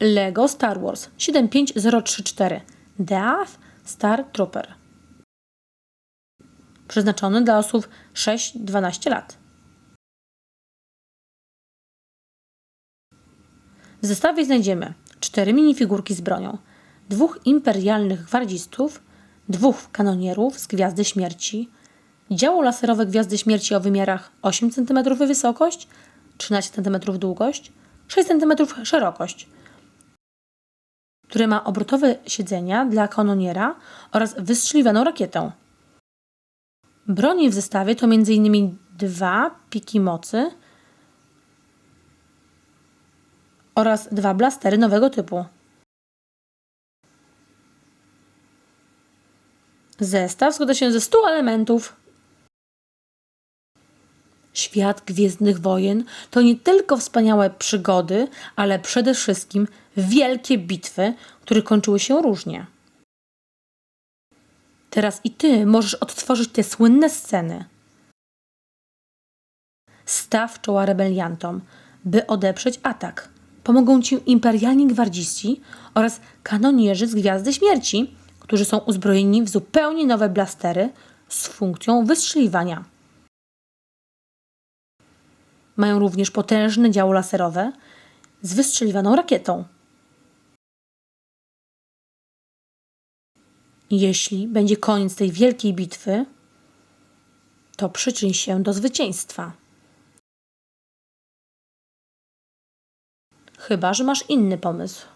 Lego Star Wars 75034 Death Star Trooper. Przeznaczony dla osób 6-12 lat. W zestawie znajdziemy cztery minifigurki z bronią, dwóch imperialnych gwardzistów, dwóch kanonierów z Gwiazdy Śmierci, działo laserowe Gwiazdy Śmierci o wymiarach 8 cm wysokość, 13 cm długość, 6 cm szerokość, które ma obrotowe siedzenia dla kanoniera oraz wystrzeliwaną rakietę. Broni w zestawie to m.in. dwa piki mocy oraz dwa blastery nowego typu. Zestaw składa się ze 100 elementów. Świat Gwiezdnych Wojen to nie tylko wspaniałe przygody, ale przede wszystkim wielkie bitwy, które kończyły się różnie. Teraz i ty możesz odtworzyć te słynne sceny. Staw czoła rebeliantom, by odeprzeć atak. Pomogą ci imperialni gwardziści oraz kanonierzy z Gwiazdy Śmierci, którzy są uzbrojeni w zupełnie nowe blastery z funkcją wystrzeliwania. Mają również potężne działo laserowe z wystrzeliwaną rakietą. Jeśli będzie koniec tej wielkiej bitwy, to przyczyń się do zwycięstwa. Chyba, że masz inny pomysł.